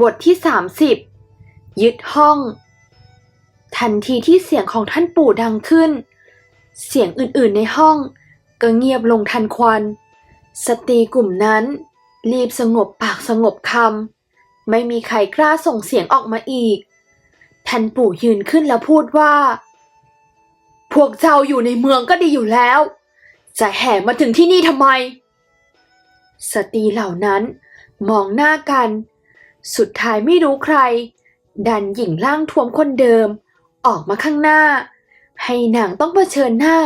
บทที่ 30 ยึดห้อง ทันทีที่เสียงของท่านปู่ดังขึ้น เสียงอื่นๆในห้อง ก็เงียบลงทันควัน สตรีกลุ่มนั้น รีบสงบปากสงบคำไม่มีใครกล้าส่งเสียงออกมาอีก ท่านปู่ยืนขึ้นแล้วพูดว่า พวกเจ้าอยู่ในเมืองก็ดีอยู่แล้ว จะแห่มาถึงที่นี่ทำไม สตรีเหล่านั้นมองหน้ากัน สุดท้ายไม่รู้ใคร ดันหญิงร่างทวมคนเดิม ออกมาข้างหน้า ให้นางต้องเผชิญหน้า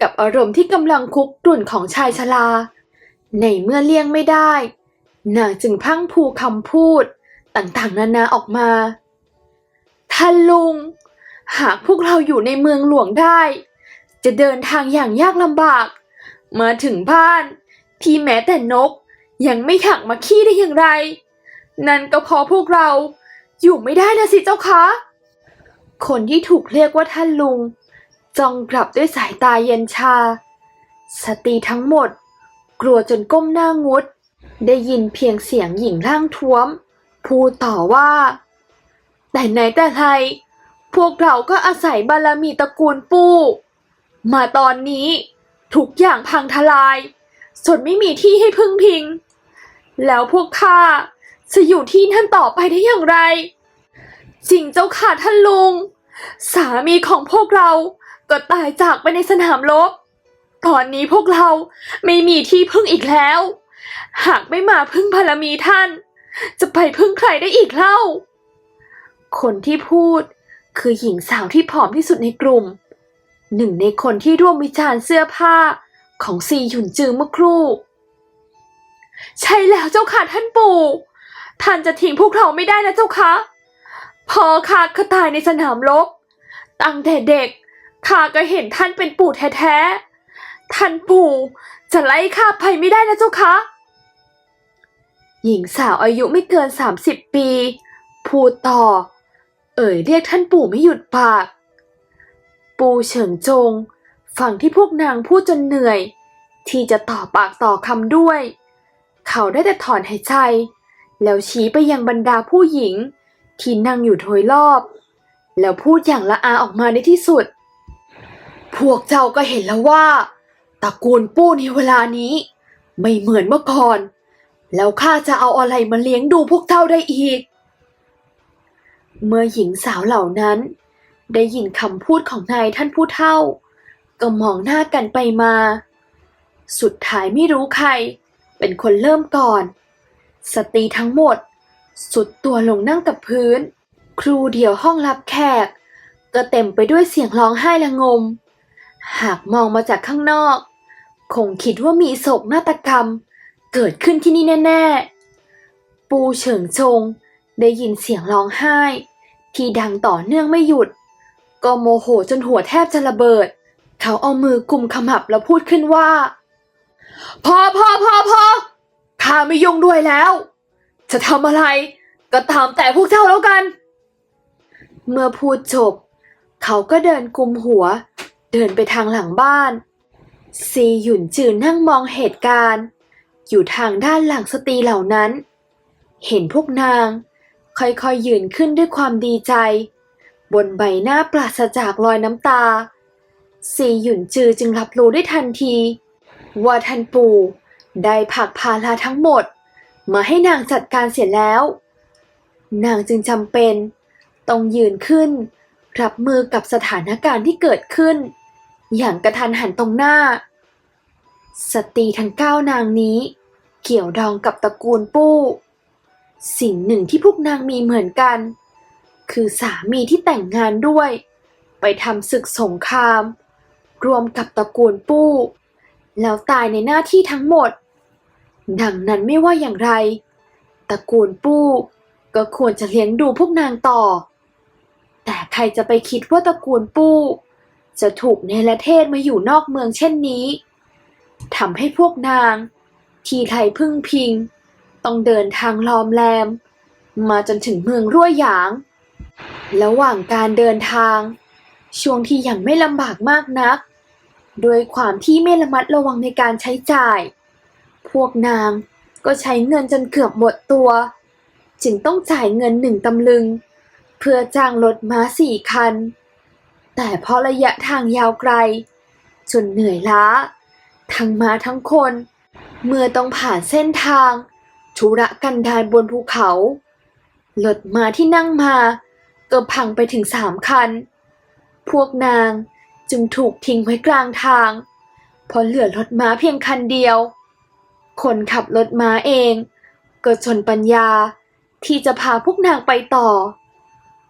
กับอารมณ์ที่กำลังคุกรุ่นของชายชราในเมื่อเลี่ยงไม่ได้ นางจึงพังพูคำพูด ต่างๆ นานาออกมาท่านลุง หากพวกเราอยู่ในเมืองหลวงได้ จะเดินทางอย่างยากลำบาก มาถึงบ้าน ที่แม้แต่นกยังไม่ถักมาขี้ได้อย่างไร นั่นก็เพราะพวกเราอยู่ไม่ได้นะสิเจ้าคะ คนที่ถูกเรียกว่าท่านลุง จ้องกลับด้วยสายตาเย็นชา สตรีทั้งหมด กลัวจนก้มหน้างุด ได้ยินเพียงเสียงหญิงร่างท้วม พูดต่อว่า แต่ไหนแต่ไรพวกเราก็อาศัยบารมีตระกูลปู่ มาตอนนี้ทุกอย่างพังทลายจนไม่มีที่ให้พึ่งพิง แล้วพวกข้า จะอยู่ที่นั่นต่อไปได้อย่างไร จริงเจ้าค่ะท่านลุง สามีของพวกเราก็ตายจากไปในสนามรบตอนนี้พวกเราไม่มีที่พึ่งอีกแล้ว หากไม่มาพึ่งบารมีท่าน จะไปพึ่งใครได้อีกเล่า คนที่พูดคือหญิงสาวที่ผอมที่สุดในกลุ่ม หนึ่งในคนที่ร่วมวิจารณ์เสื้อผ้าของซีหยุนจือเมื่อครู่ ใช่แล้วเจ้าค่ะท่านปู่ ท่านจะทิ้งพวกเราไม่ได้นะเจ้าคะพอข้าก็ตายในสนามรบตั้งแต่เด็กข้าก็เห็นท่านเป็นปู่แท้ๆท่านปู่จะไล่ข้าไปไม่ได้นะเจ้าคะหญิงสาวอายุไม่เกินสามสิบปี พูดต่อ เอ่ยเรียกท่านปู่ไม่หยุดปาก ปู่เฉิงจงฟังที่พวกนางพูดจนเหนื่อย ที่จะต่อปากต่อคำด้วย เขาได้แต่ถอนหายใจ แล้วชี้ไปยังบรรดาผู้หญิง ที่นั่งอยู่โดยรอบ แล้วพูดอย่างละอาออกมาในที่สุด พวกเจ้าก็เห็นแล้วว่าตระกูลปู้ในเวลานี้ ไม่เหมือนเมื่อก่อน แล้วข้าจะเอาอะไรมาเลี้ยงดูพวกเจ้าได้อีก เมื่อหญิงสาวเหล่านั้น ได้ยินคำพูดของนายท่านผู้เฒ่า ก็มองหน้ากันไปมา สุดท้ายไม่รู้ใคร เป็นคนเริ่มก่อน สตรีทั้งหมด สุดตัวลงนั่งกับพื้น ครูเดียวห้องรับแขก ก็เต็มไปด้วยเสียงร้องไห้ละงม หากมองมาจากข้างนอก คงคิดว่ามีโศกนาฏกรรม เกิดขึ้นที่นี่แน่ ๆ ปูเฉิงชง ได้ยินเสียงร้องไห้ ที่ดังต่อเนื่องไม่หยุด ก็โมโหจนหัวแทบจะระเบิด เขาเอามือกุมขมับแล้วพูดขึ้นว่า พอพอพอพอ ข้าไม่ยุ่งด้วยแล้ว จะทำอะไรก็ตามแต่พวกเจ้าแล้วกัน เมื่อพูดจบ เขาก็เดินกุมหัว เดินไปทางหลังบ้าน ซีหยุนจืนนั่งมองเหตุการณ์ อยู่ทางด้านหลังสตรีเหล่านั้น เห็นพวกนาง ค่อยๆยืนขึ้นด้วยความดีใจ บนใบหน้าปราศจากรอยน้ำตาซีหยุนจือจึงรับรู้ได้ทันที ว่าท่านปู่ ได้ผักภาระทั้งหมด มาให้นางจัดการเสียแล้ว นางจึงจำเป็น ต้องยืนขึ้น รับมือกับสถานการณ์ที่เกิดขึ้น อย่างกระทันหันตรงหน้า สตรีทั้งเก้านางนี้ เกี่ยวดองกับตระกูลปู้ สิ่งหนึ่งที่พวกนางมีเหมือนกัน คือสามีที่แต่งงานด้วย ไปทำศึกสงคราม รวมกับตระกูลปู้แล้วตายในหน้าที่ทั้งหมด ดังนั้นไม่ว่าอย่างไรตระกูลปู้ก็ควรจะเลี้ยงดูพวกนางต่อ แต่ใครจะไปคิดว่าตระกูลปู้ จะถูกเนรเทศมาอยู่นอกเมืองเช่นนี้ทำให้พวกนาง ที่ไทยพึ่งพิง ต้องเดินทางลอมแรมมาจนถึงเมืองรั่วหยาง ระหว่างการเดินทาง ช่วงที่ยังไม่ลำบากมากนักด้วยความที่ไม่ระมัดระวังในการใช้จ่าย พวกนางก็ใช้เงินจนเกือบหมดตัว จึงต้องจ่ายเงินหนึ่งตำลึง เพื่อจ้างรถม้าสี่คัน แต่เพราะระยะทางยาวไกล จนเหนื่อยล้า ทั้งม้าทั้งคน เมื่อต้องผ่านเส้นทางธุระกันดารบนภูเขารถม้าที่นั่งมาก็พังไปถึงสามคัน พวกนางจึงถูกทิ้งไว้กลางทางเพราะเหลือรถม้าเพียงคันเดียว คนขับรถม้าเองก็จนปัญญาที่จะพาพวกนางไปต่อ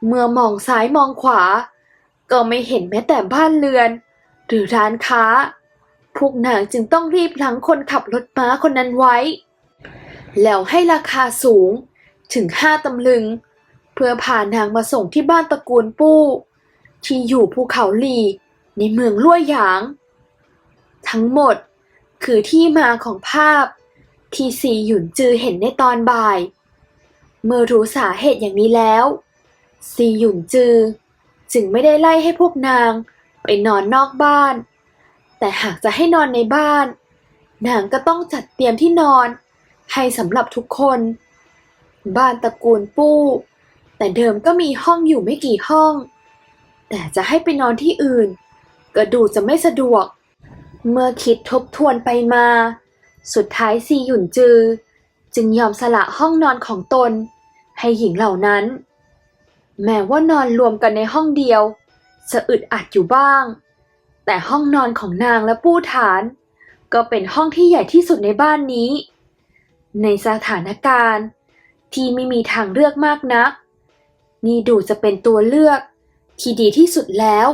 เมื่อมองซ้ายมองขวา ก็ไม่เห็นแม้แต่บ้านเรือน หรือร้านค้า พวกนางจึงต้องรีบหลังคนขับรถม้าคนนั้นไว้ แล้วให้ราคาสูงถึงห้าตำลึง เพื่อพานางมาส่งที่บ้านตระกูลปู้ ที่อยู่ภูเขาหลีในเมืองลั่วหยาง ทั้งหมด คือที่มาของภาพที่ซีหยุนจือเห็นในตอนบ่าย เมื่อรู้สาเหตุอย่างนี้แล้ว ซีหยุนจือ จึงไม่ได้ไล่ให้พวกนางไปนอนนอกบ้าน แต่หากจะให้นอนในบ้าน นางก็ต้องจัดเตรียมที่นอน ให้สำหรับทุกคน บ้านตระกูลปู้ แต่เดิมก็มีห้องอยู่ไม่กี่ห้อง แต่จะให้ไปนอนที่อื่น ก็ดูจะไม่สะดวก เมื่อคิดทบทวนไปมา สุดท้ายซีหยุนจือ จึงยอมสละห้องนอนของตน ให้หญิงเหล่านั้น แม้ว่านอนรวมกันในห้องเดียว จะอึดอัดอยู่บ้าง แต่ห้องนอนของนางและปู้ฐาน ก็เป็นห้องที่ใหญ่ที่สุดในบ้านนี้ ในสถานการณ์ที่ไม่มีทางเลือกมากนัก นี่ดูจะเป็นตัวเลือกที่ดีที่สุดแล้ว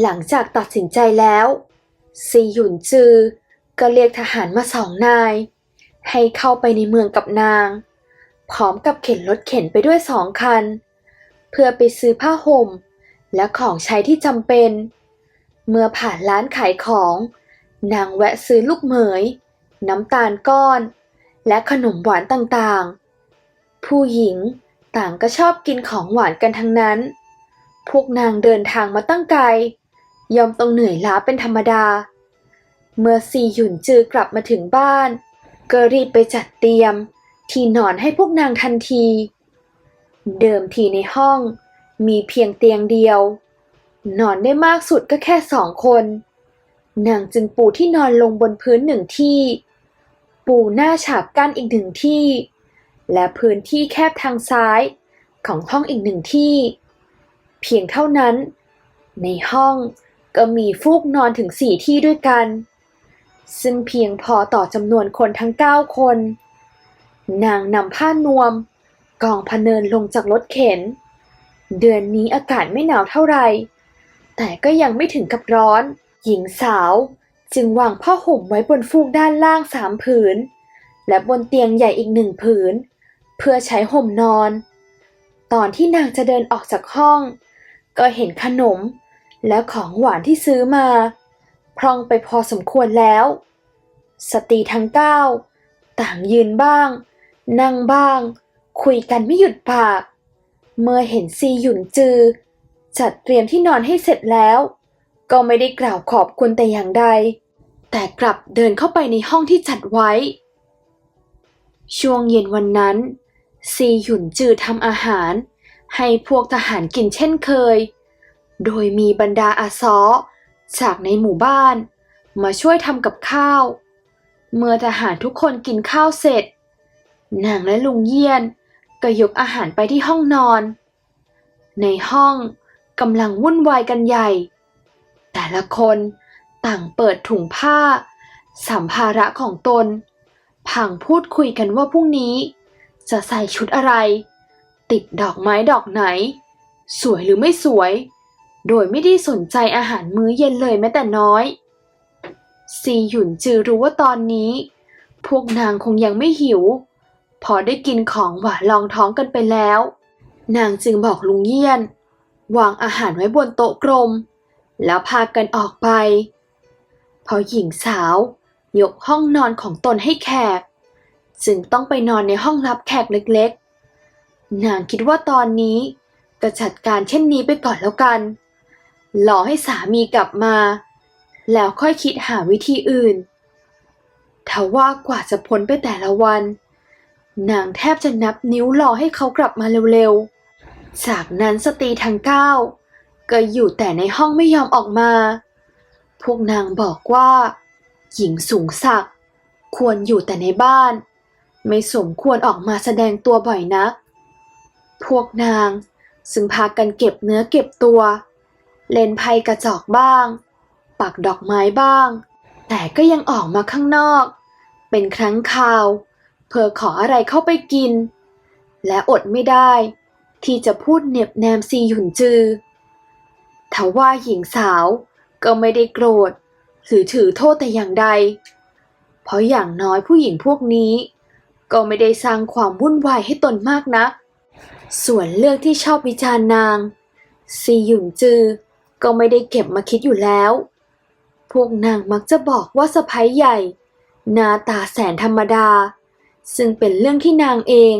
หลังจากตัดสินใจแล้ว ซีหยุนจือ ก็เรียกทหารมาสองนาย ให้เข้าไปในเมืองกับนาง พร้อมกับเข็นรถเข็นไปด้วยสองคัน เพื่อไปซื้อผ้าห่ม และของใช้ที่จำเป็น เมื่อผ่านร้านขายของ นางแวะซื้อลูกเหมย น้ำตาลก้อน และขนมหวานต่างๆ ผู้หญิงต่างก็ชอบกินของหวานกันทั้งนั้น พวกนางเดินทางมาตั้งไกล ย่อมต้องเหนื่อยล้าเป็นธรรมดา เมื่อซีหยุนจือกลับมาถึงบ้าน ก็รีบไปจัดเตรียม ที่นอนให้พวกนางทันที เดิมทีในห้อง มีเพียงเตียงเดียว นอนได้มากสุดก็แค่สองคน นางจึงปูที่นอนลงบนพื้นหนึ่งที่ ปูหน้าฉาบกั้นอีกหนึ่งที่ และพื้นที่แคบทางซ้ายของห้องอีกหนึ่งที่ เพียงเท่านั้น ในห้อง ก็มีฟูกนอนถึงสี่ที่ด้วยกัน ซึ่งเพียงพอต่อจำนวนคนทั้งเก้าคน นางนำผ้านวม กองพเนินลงจากรถเข็น เดือนนี้อากาศไม่หนาวเท่าไหร่ แต่ก็ยังไม่ถึงกับร้อน หญิงสาวจึงวางผ้าห่มไว้บนฟูกด้านล่างสามผืน และบนเตียงใหญ่อีกหนึ่งผืน เพื่อใช้ห่มนอน ตอนที่นางจะเดินออกจากห้อง ก็เห็นขนม และของหวานที่ซื้อมา พร่องไปพอสมควรแล้ว สตรีทั้งเก้าต่างยืนบ้าง นั่งบ้าง คุยกันไม่หยุดปาก เมื่อเห็นซีหยุนจือ จัดเตรียมที่นอนให้เสร็จแล้ว ก็ไม่ได้กล่าวขอบคุณแต่อย่างใด แต่กลับเดินเข้าไปในห้องที่จัดไว้ ช่วงเย็นวันนั้น ซีหยุนจือทำอาหาร ให้พวกทหารกินเช่นเคย โดยมีบรรดาอาซอจากในหมู่บ้าน มาช่วยทำกับข้าว เมื่อทหารทุกคนกินข้าวเสร็จ นางและลุงเยี่ยนก็ยกอาหารไปที่ห้องนอน ในห้องกำลังวุ่นวายกันใหญ่ แต่ละคนต่างเปิดถุงผ้า สัมภาระของตน พังพูดคุยกันว่าพรุ่งนี้ จะใส่ชุดอะไร ติดดอกไม้ดอกไหน สวยหรือไม่สวย โดยไม่ได้สนใจอาหารมื้อเย็นเลยแม้แต่น้อย ซีหยุนจือรู้ว่าตอนนี้ พวกนางคงยังไม่หิว พอได้กินของหวานรองท้องกันไปแล้ว นางจึงบอกลุงเยี่ยน วางอาหารไว้บนโต๊ะกลม แล้วพากันออกไป พอหญิงสาว ยกห้องนอนของตนให้แขก จึงต้องไปนอนในห้องรับแขกเล็กๆ นางคิดว่าตอนนี้ก็จัดการเช่นนี้ไปก่อนแล้วกัน รอให้สามีกลับมา แล้วค่อยคิดหาวิธีอื่นทว่ากว่าจะพ้นไปแต่ละวัน นางแทบจะนับนิ้วรอให้เขากลับมาเร็วๆ จากนั้นสตรีทั้งเก้าก็อยู่แต่ในห้องไม่ยอมออกมา พวกนางบอกว่า หญิงสูงศักดิ์ควรอยู่แต่ในบ้าน ไม่สมควรออกมาแสดงตัวบ่อยนัก พวกนางซึ่งพากันเก็บเนื้อเก็บตัว เล่นไพ่กระจอกบ้าง ปักดอกไม้บ้าง แต่ก็ยังออกมาข้างนอก เป็นครั้งคราว เพื่อขออะไรเข้าไปกิน และอดไม่ได้ ที่จะพูดเหน็บแนมซีหยุนจือทว่าหญิงสาวก็ไม่ได้โกรธ หรือถือโทษแต่อย่างใด เพราะอย่างน้อยผู้หญิงพวกนี้ ก็ไม่ได้สร้างความวุ่นวายให้ตนมากนักส่วนเรื่องที่ชอบวิจารณ์นางซีหยุนจือ ก็ไม่ได้เก็บมาคิดอยู่แล้ว พวกนางมักจะบอกว่าสะพ้ยใหญ่หน้าตาแสนธรรมดา ซึ่งเป็นเรื่องที่นางเอง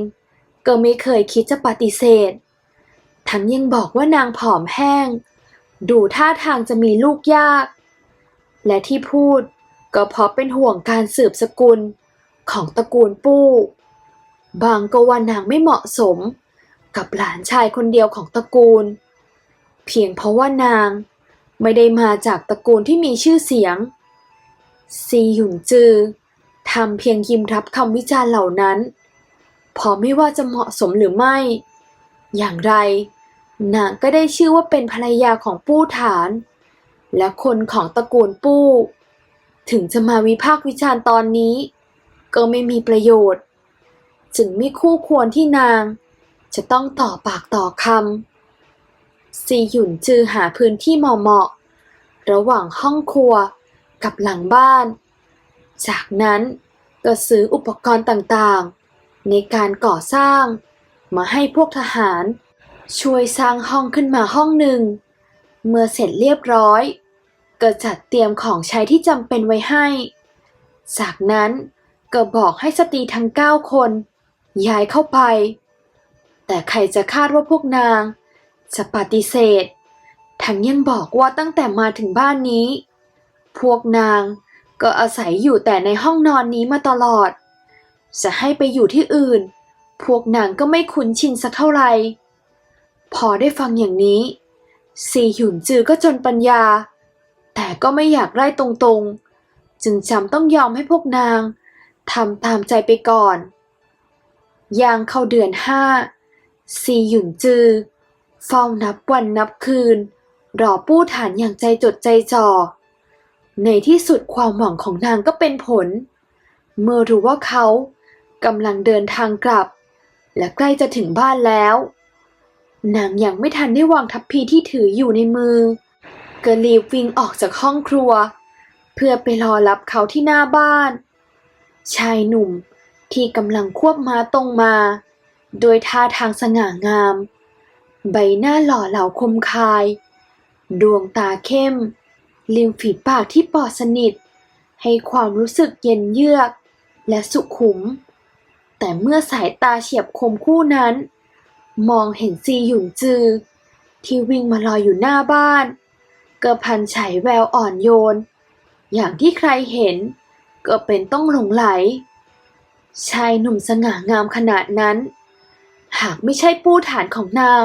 ก็ไม่เคยคิดจะปฏิเสธ ทั้งยังบอกว่านางผอมแห้ง ดูท่าทางจะมีลูกยาก และที่พูดก็เพราะเป็นห่วงการสืบสกุลของตระกูลปู้ บางก็ว่านางไม่เหมาะสม กับหลานชายคนเดียวของตระกูล เพียงเพราะว่านางไม่ได้มาจากตระกูลที่มีชื่อเสียง ซีหยุนจือทำเพียงยิ้มรับคำวิจารณ์เหล่านั้น พอไม่ว่าจะเหมาะสมหรือไม่ อย่างไร นางก็ได้ชื่อว่าเป็นภรรยาของปู้ฐาน และคนของตระกูลปู้ ถึงจะมาวิพากษ์วิจารณ์ตอนนี้ ก็ไม่มีประโยชน์ จึงไม่คู่ควรที่นาง จะต้องต่อปากต่อคำ ซีหยุนจือหาพื้นที่เหมาะๆระหว่างห้องครัวกับหลังบ้าน จากนั้นก็ซื้ออุปกรณ์ต่างๆ ในการก่อสร้าง มาให้พวกทหาร ช่วยสร้างห้องขึ้นมาห้องหนึ่ง เมื่อเสร็จเรียบร้อย ก็จัดเตรียมของใช้ที่จำเป็นไว้ให้ จากนั้นก็บอกให้สตรีทั้งเก้าคน ย้ายเข้าไป แต่ใครจะคาดว่าพวกนาง จะปฏิเสธ ทั้งยังบอกว่าตั้งแต่มาถึงบ้านนี้ พวกนางก็อาศัยอยู่แต่ในห้องนอนนี้มาตลอด จะให้ไปอยู่ที่อื่น พวกนางก็ไม่คุ้นชินสักเท่าไหร่พอได้ฟังอย่างนี้ ซีหยุนจือก็จนปัญญา แต่ก็ไม่อยากไล่ตรงๆ จึงจำต้องยอมให้พวกนางทำตามใจไปก่อนย่างเข้าเดือนห้าซีหยุนจือ เฝ้านับวันนับคืน รอปู้ฐานอย่างใจจดใจจ่อ ในที่สุดความหวังของนางก็เป็นผล เมื่อรู้ว่าเขากำลังเดินทางกลับ และใกล้จะถึงบ้านแล้ว นางยังไม่ทันได้วางทัพพีที่ถืออยู่ในมือก็รีบวิ่งออกจากห้องครัว เพื่อไปรอรับเขาที่หน้าบ้าน ชายหนุ่มที่กำลังควบม้าตรงมา โดยท่าทางสง่างาม ใบหน้าหล่อเหลาคมคาย ดวงตาเข้ม ริมฝีปากที่ปอดสนิท ให้ความรู้สึกเย็นเยือก และสุขุม แต่เมื่อสายตาเฉียบคมคู่นั้น มองเห็นซีหยุนจือ ที่วิ่งมารออยู่หน้าบ้าน เก็พันฉายแววอ่อนโยน อย่างที่ใครเห็น ก็เป็นต้องหลงไหล ชายหนุ่มสง่างามขนาดนั้นหากไม่ใช่ปู้ฐานของนาง